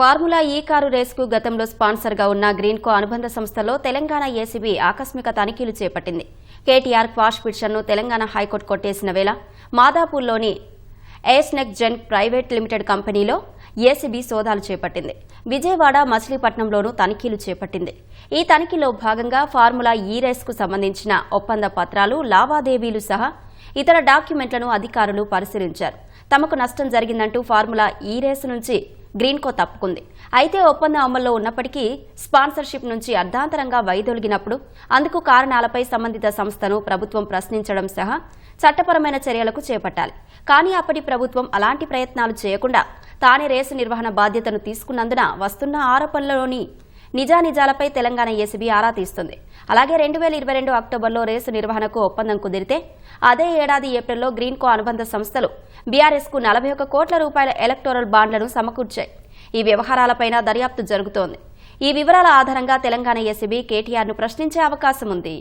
Formula ఈ car రేసుకు గతంలో స్పాన్సర్గా ఉన్న గ్రీన్కో అనుబంధ సంస్థలో తెలంగాణ ఏసీబీ ఆకస్మిక తనిఖీలు చేపట్టింది. కేటీఆర్ క్వాష్ పిటిషన్ను తెలంగాణ హైకోర్టు కొట్టేసిన వేళ మాదాపూర్లోని ఏస్నెక్ జెన్ ప్రైవేట్ లిమిటెడ్ కంపెనీలో ఏసీబీ సోదాలు చేపట్టింది. విజయవాడ మచిలీపట్నంలోనూ తనిఖీలు చేపట్టింది. ఈ తనిఖీలో భాగంగా ఫార్ములా ఈ రేస్కు సంబంధించిన ఒప్పంద పత్రాలు లావాదేవీలు సహా ఇతర డాక్యుమెంట్లను అధికారులు పరిశీలించారు. తమకు నష్టం జరిగిందంటూ ఫార్ములా ఈ రేసు నుంచి గ్రీన్కో తప్పుకుంది. అయితే ఒప్పందం అమల్లో ఉన్నప్పటికీ స్పాన్సర్షిప్ నుంచి అర్ధాంతరంగా వైదొలిగినప్పుడు అందుకు కారణాలపై సంబంధిత సంస్థను ప్రభుత్వం ప్రశ్నించడం సహా చట్టపరమైన చర్యలకు చేపట్టాలి. కానీ అప్పటి ప్రభుత్వం అలాంటి ప్రయత్నాలు చేయకుండా తానే రేసు నిర్వహణ బాధ్యతను తీసుకున్నందున వస్తున్న ఆరోపణలలోని నిజానిజాలపై తెలంగాణ ఏసీబీ ఆరా తీస్తుంది. అలాగే రెండు వేల ఇరవై రెండు అక్టోబర్లో రేసు నిర్వహణకు ఒప్పందం కుదిరితే అదే ఏడాది ఏప్రిల్లో గ్రీన్కో అనుబంధ సంస్థలు బీఆర్ఎస్కు నలభై ఒక్క కోట్ల రూపాయల ఎలక్టోరల్ బాండ్లను సమకూర్చాయి. ఈ వ్యవహారాలపైన దర్యాప్తు జరుగుతోంది. ఈ వివరాల ఆధారంగా తెలంగాణ ఏసీబీ కేటీఆర్ను ప్రశ్నించే అవకాశం ఉంది.